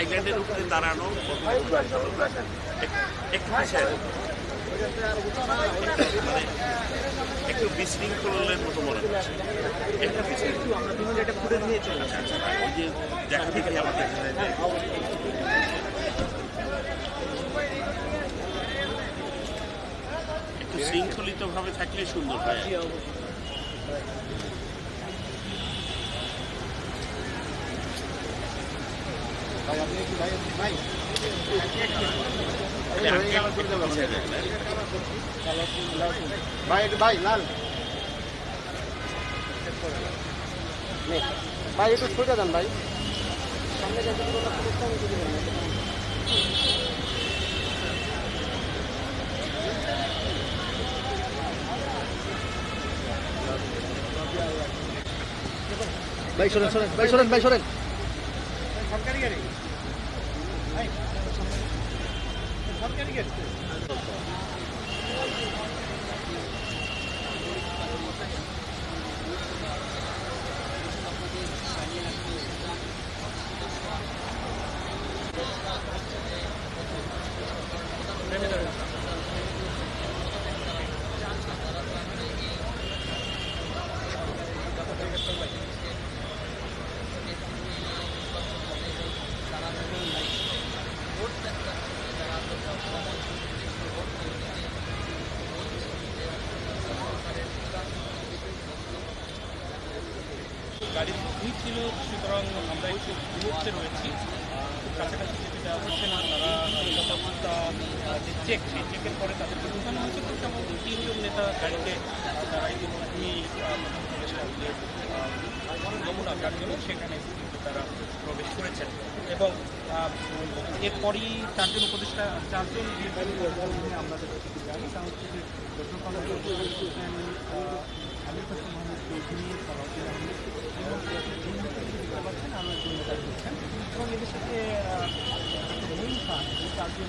আইল্যান্ডের উপরে দাঁড়ানো একটু মানে একটু বিশৃঙ্খলের মতো মনে হচ্ছে। একটা ওই যে দেখা দেখি আমাদের একটু শৃঙ্খলিত ভাবে থাকলে সুন্দর হয় পিছিয়ে যাবে ভাই, একটু ভাই ভাই সোজা দেন ভাই। করতে হবে যদি ভাই, সরেন ভাই সরেন। ভাই সরেন tickets. যে চেক সেই চেকের পরে তাদেরকে ঢুকানো হচ্ছে খুব সম্ভবত তিনজন নেতা গাড়িতে, তারা ইতিমধ্যেই যে নমুনা কার্যালয় সেখানে কিন্তু তারা প্রবেশ করেছেন। এবং এরপরই চারজন উপদেষ্টা, চারজন আমরা জানি তা যে আমির সালাউদ্দিন আহমেদ এবং রয়েছেন এবং এদের সাথে চারজন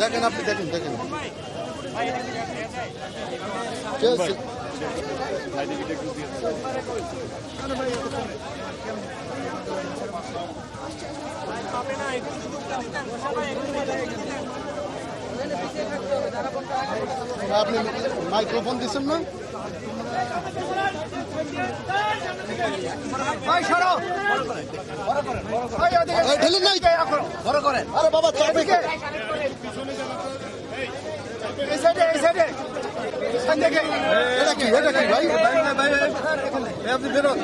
দেখেন আপনি দেখেন দেখেন চলছে আপনি মাইক্রোফোন দিচ্ছেন না ভাই সরো ঢেলুন নাই বড় করেন আরে বাবা চারদিকে এই সাইডে এই সাইডে এটা কি এটা কি ভাই আপনি বেরোন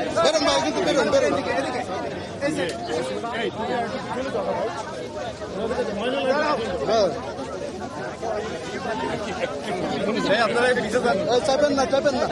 বেরোন বেরোন হ্যাঁ চাপেন না চাপেন না।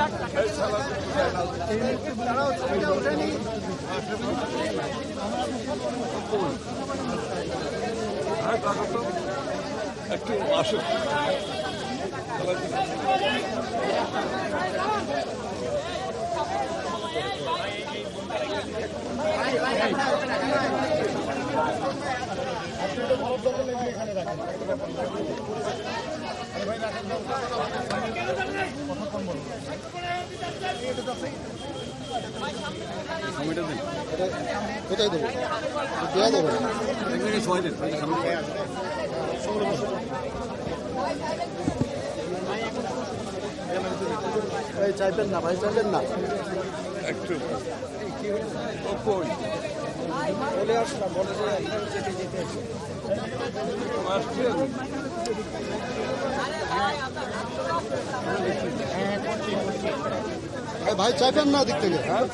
কোথায় দেবো দেওয়া দেবো ভাই চাইবেন না ভাই চাইবেন না। একটু। বলে আসলাম বলে যে আপনার যেতে যেতে ভাই চাইবেন না দিক থেকে? হ্যাঁ?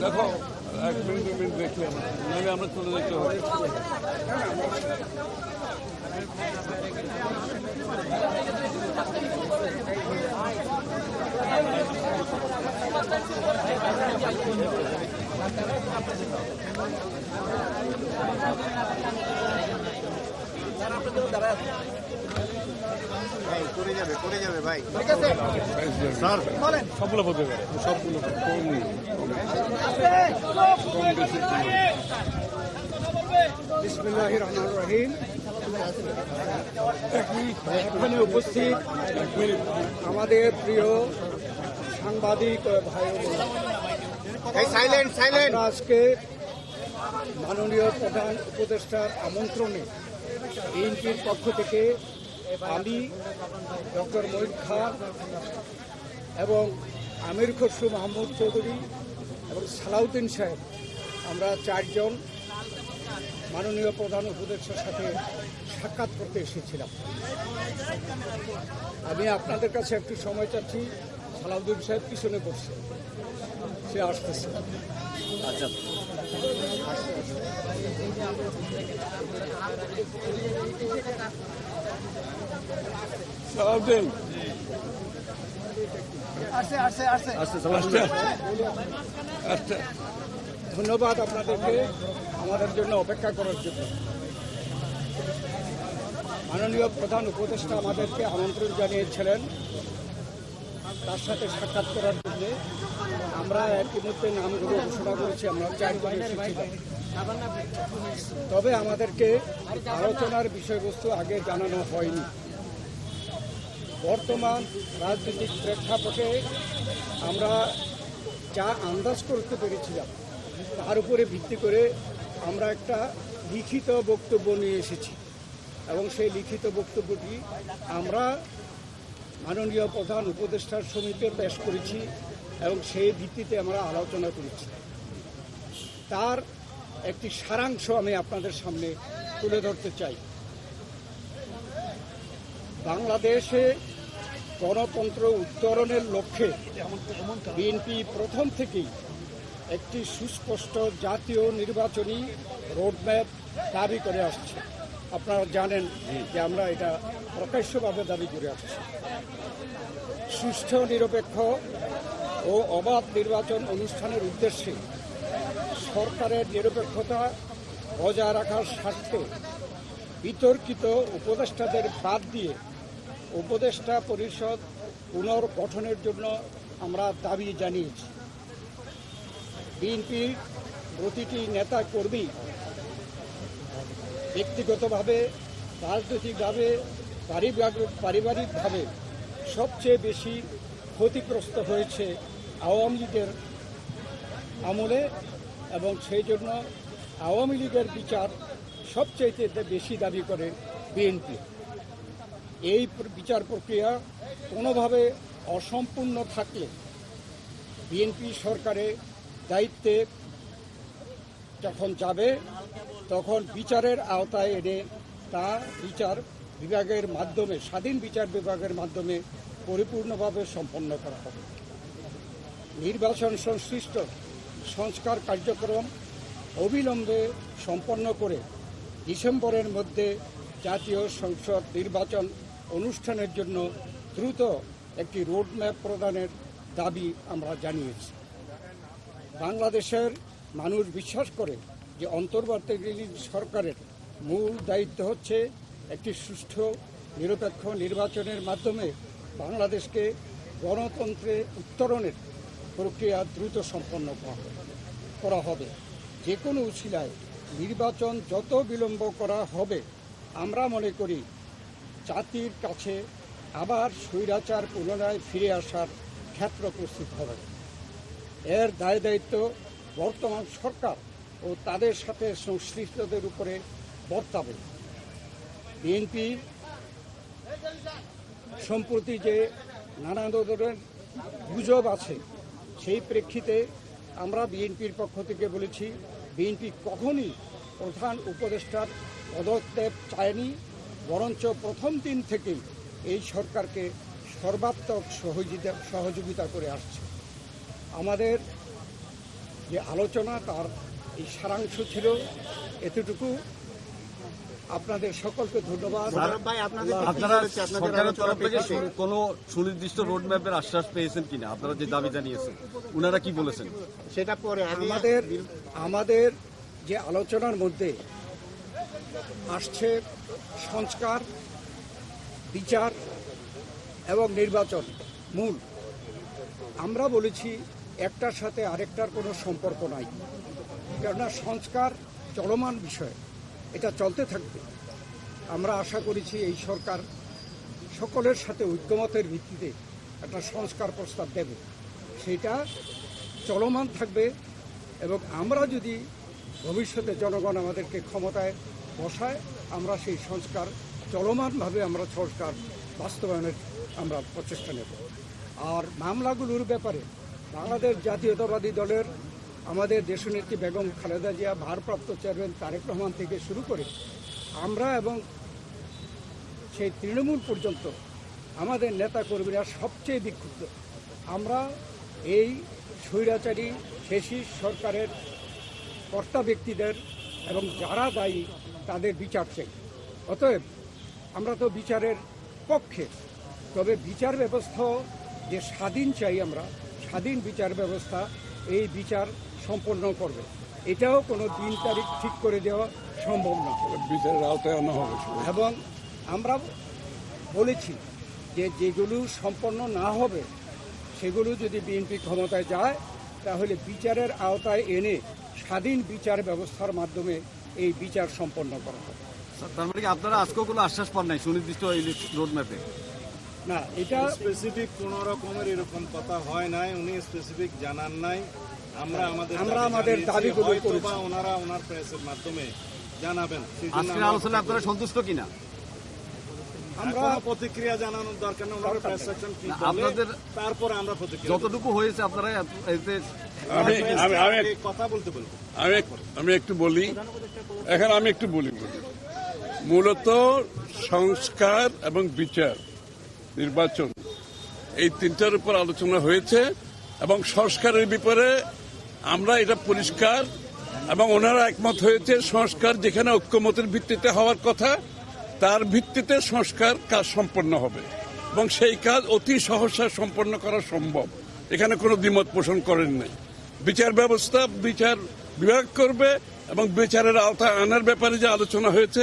দেখো এক মিনিট দু মিনিট দেখি আমরা। আমরা চলে যেতে হবে। সবগুলো বলতে পারে। সবগুলো কম কম রহমান রহিম এখানে উপস্থিত আমাদের প্রিয় সাংবাদিক ভাই বোনেরা, আমরা আজকে মাননীয় প্রধান উপদেষ্টার আমন্ত্রণে বিএনপির পক্ষ থেকে আমি ডক্টর মহিদ খান এবং আমির খসরু মাহমুদ চৌধুরী এবং সালাউদ্দিন সাহেব। আমরা চারজন মাননীয় প্রধান উপদেষ্টার সাথে সাক্ষাৎ করতে এসেছিলাম। আমি আপনাদের কাছে একটু সময় চাচ্ছি। সালাউদ্দিন সাহেব পিছনে বসছে। সে আসতেছে। আসছে আসতে আসতে ধন্যবাদ আপনাদেরকে আমাদের জন্য অপেক্ষা করার জন্য। মাননীয় প্রধান উপদেষ্টা আমাদেরকে আমন্ত্রণ জানিয়েছিলেন। তার সাথে সাক্ষাৎ করার জন্য আমরা ইতিমধ্যে নামগুলো ঘোষণা করেছি আমরা চারজন তবে আমাদেরকে আলোচনার বিষয়বস্তু আগে জানানো হয়নি। বর্তমান রাজনৈতিক প্রেক্ষাপটে আমরা যা আন্দাজ করতে পেরেছিলাম, তার উপরে ভিত্তি করে আমরা একটা লিখিত বক্তব্য নিয়ে এসেছি। এবং সেই লিখিত বক্তব্যটি আমরা মাননীয় প্রধান উপদেষ্টার সমিতিতে পেশ করেছি এবং সেই ভিত্তিতে আমরা আলোচনা করেছি। তার একটি সারাংশ আমি আপনাদের সামনে তুলে ধরতে চাই। বাংলাদেশে গণতন্ত্র উত্তরণের লক্ষ্যে বিএনপি প্রথম থেকেই একটি সুস্পষ্ট জাতীয় নির্বাচনী রোডম্যাপ দাবি করে আসছে। আপনারা জানেন যে আমরা এটা প্রকাশ্যভাবে দাবি করে আসছি। সুষ্ঠু, নিরপেক্ষ ও অবাধ নির্বাচন অনুষ্ঠানের উদ্দেশ্যে সরকারের নিরপেক্ষতা বজায় রাখার স্বার্থে বিতর্কিত উপদেষ্টাদের বাদ দিয়ে উপদেষ্টা পরিষদ পুনর্গঠনের জন্য আমরা দাবি জানিয়েছি। বিএনপির প্রতিটি নেতা কর্মী ব্যক্তিগতভাবে, রাজনৈতিকভাবে, পারিবারিক, পারিবারিকভাবে সবচেয়ে বেশি ক্ষতিগ্রস্ত হয়েছে আওয়ামী লীগের আমলে এবং সেই জন্য আওয়ামী লীগের বিচার সবচেয়ে বেশি দাবি করে বিএনপি। এই বিচার প্রক্রিয়া কোনোভাবে অসম্পূর্ণ থাকলে বিএনপি সরকারের দায়িত্বে যখন যাবে, তখন বিচারের আওতায় এনে তা বিচার বিভাগের মাধ্যমে, স্বাধীন বিচার বিভাগের মাধ্যমে পরিপূর্ণভাবে সম্পন্ন করা হবে। নির্বাচন সংশ্লিষ্ট সংস্কার কার্যক্রম অবিলম্বে সম্পন্ন করে ডিসেম্বরের মধ্যে জাতীয় সংসদ নির্বাচন অনুষ্ঠানের জন্য দ্রুত একটি রোডম্যাপ প্রদানের দাবি আমরা জানিয়েছি। বাংলাদেশের মানুষ বিশ্বাস করে যে অন্তর্বর্তীকালীন সরকারের মূল দায়িত্ব হচ্ছে একটি সুষ্ঠু, নিরপেক্ষ নির্বাচনের মাধ্যমে বাংলাদেশকে গণতন্ত্রে উত্তরণের প্রক্রিয়া দ্রুত সম্পন্ন করা হবে- যে কোনো উছিলায় নির্বাচন যত বিলম্ব করা হবে, আমরা মনে করি জাতির কাছে আবার স্বৈরাচার পুনরায় ফিরে আসার ক্ষেত্র প্রস্তুত হবে। এর দায় দায়িত্ব বর্তমান সরকার ও তাদের সাথে সংশ্লিষ্টদের উপরে বর্তাবে। বিএনপি সম্প্রতি যে নানা ধরনের গুজব আছে, সেই প্রেক্ষিতে আমরা বিএনপির পক্ষ থেকে বলেছি, বিএনপি কখনই প্রধান উপদেষ্টার পদত্যাগ চায়নি। বরঞ্চ প্রথম দিন থেকেই এই সরকারকে সর্বাত্মক সহযোগিতা সহযোগিতা করে আসছে। আমাদের যে আলোচনা তার এই সারাংশ ছিল এতটুকু। আপনাদের সকলকে ধন্যবাদ। আপনারা সরকারের তরফ থেকে কোনো সুনির্দিষ্ট রোড ম্যাপের আশ্বাস পেয়েছেন কিনা? আপনারা যে দাবি জানিয়েছেন ওনারা কি বলেছেন? সেটা পরে আমাদের আমাদের যে আলোচনার মধ্যে আসছে সংস্কার, বিচার এবং নির্বাচন মূল। আমরা বলেছি একটার সাথে আরেকটার কোনো সম্পর্ক নাই। কেননা সংস্কার চলমান বিষয়, এটা চলতে থাকবে। আমরা আশা করেছি এই সরকার সকলের সাথে ঐক্যমতের ভিত্তিতে একটা সংস্কার প্রস্তাব দেবে। সেটা চলমান থাকবে এবং আমরা যদি ভবিষ্যতে জনগণ আমাদেরকে ক্ষমতায় বসায় আমরা সেই সংস্কার, চলমানভাবে আমরা সংস্কার বাস্তবায়নের আমরা প্রচেষ্টা নেব। আর মামলাগুলোর ব্যাপারে বাংলাদেশ জাতীয়তাবাদী দলের আমাদের দেশনেত্রী বেগম খালেদা জিয়া, ভারপ্রাপ্ত চেয়ারম্যান তারেক রহমান থেকে শুরু করে আমরা এবং সেই তৃণমূল পর্যন্ত আমাদের নেতা কর্মীরা সবচেয়ে বিক্ষুব্ধ। আমরা এই স্বৈরাচারী শেষী সরকারের কর্তা ব্যক্তিদের এবং যারা দায়ী তাদের বিচার চাই। অতএব আমরা তো বিচারের পক্ষে। তবে বিচার ব্যবস্থা যে স্বাধীন চাই আমরা স্বাধীন বিচার ব্যবস্থা এই বিচার সম্পন্ন করবে। এটাও কোনো দিন তারিখ ঠিক করে দেওয়া সম্ভব না। বিচারের আওতায় আনা হবে এবং আমরা বলেছি যে যেগুলো সম্পন্ন না হবে সেগুলো যদি বিএনপি ক্ষমতায় যায় তাহলে বিচারের আওতায় এনে স্বাধীন বিচার ব্যবস্থার মাধ্যমে এই বিচার সম্পন্ন করা হবে তার মানে কি আপনারা আজকেও কোনো আশ্বাস পান নাই সুনির্দিষ্ট এই রোড ম্যাপে না এটা স্পেসিফিক কোন রকমের এরকম কথা হয় নাই উনি স্পেসিফিক জানান নাই। আমরা আমাদের আমরা আমাদের দাবিগুলো করব ওনারা ওনার প্রেসের মাধ্যমে জানাবেন। আজকের আলোচনায় আপনারা সন্তুষ্ট কিনা? আমরা প্রতিক্রিয়া জানানোর দরকার নেই ওনার প্রেস সেকশন কি আপনাদের- তারপরে আমরা প্রতিক্রিয়া যতটুকু হয়েছে আপনারা এত- এতে আমি আমি আমি কথা বলতে বলব আমি এক- আমি একটু বলি। এখন আমি একটু বলি বলি। মূলত সংস্কার এবং বিচার নির্বাচন এই তিনটার উপর আলোচনা হয়েছে এবং সংস্কারের ব্যাপারে আমরা এটা পরিষ্কার এবং ওনারা একমত হয়েছে সংস্কার যেখানে ঐক্যমতের ভিত্তিতে হওয়ার কথা তার ভিত্তিতে সংস্কার কাজ সম্পন্ন হবে এবং সেই কাজ অতি সহসা সম্পন্ন করা সম্ভব। এখানে কোনো দ্বিমত পোষণ করেন নাই। বিচার ব্যবস্থা বিচার বিভাগ করবে এবং বিচারের আওতায় আনার ব্যাপারে যে আলোচনা হয়েছে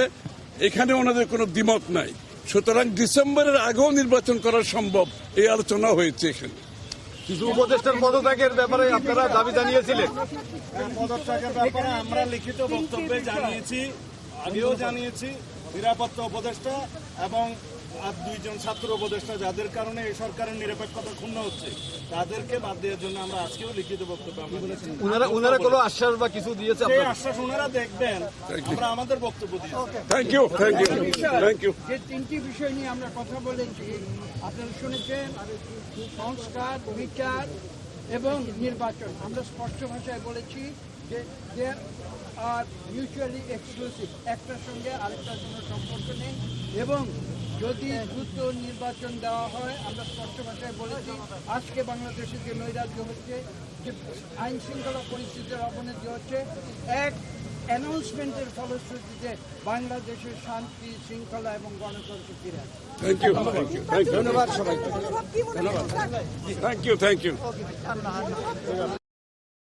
এখানে ওনাদের কোনো দ্বিমত নাই। সুতরাং ডিসেম্বরের আগেও নির্বাচন করা সম্ভব এই আলোচনা হয়েছে এখানে। কিছু উপদেষ্টার পদত্যাগের ব্যাপারে আপনারা দাবি জানিয়েছিলেন। পদত্যাগের ব্যাপারে আমরা লিখিত বক্তব্যে জানিয়েছি আগেও জানিয়েছি নিরাপত্তা উপদেষ্টা এবং আর দুইজন ছাত্র উপদেষ্টা যাদের কারণে এই সরকারের নিরপেক্ষতা ক্ষুণ্ণ হচ্ছে তাদেরকে বাদ দেওয়ার জন্য আমরা আজকেও লিখিত বক্তব্য আমরা ওনারা ওনারা কোনো আশ্বাস বা কিছু দিয়েছে সেই আশ্বাস ওনারা দেখবেন আমরা আমাদের বক্তব্য দিয়েছি। Thank you thank you thank you যে তিনটি বিষয় নিয়ে আমরা কথা বলেছি আপনারা শুনেছেন সংস্কার বিচার এবং নির্বাচন। আমরা স্পষ্ট ভাষায় বলেছি যে মিউচুয়ালি এক্সক্লুসিভ একটার সঙ্গে আরেকটার কোনো সম্পর্ক নেই। এবং যদি দ্রুত নির্বাচন দেওয়া হয় আমরা স্পষ্ট ভাষায় বলেছি আজকে বাংলাদেশে যে নৈরাজ্য হচ্ছে যে আইন শৃঙ্খলা পরিস্থিতির অবনতি হচ্ছে এক অ্যানাউন্সমেন্টের ফলশ্রুতিতে বাংলাদেশের শান্তি শৃঙ্খলা এবং গণতন্ত্র ফিরে আসে থ্যাংক ইউ ধন্যবাদ। সবাইকে। Thank you thank you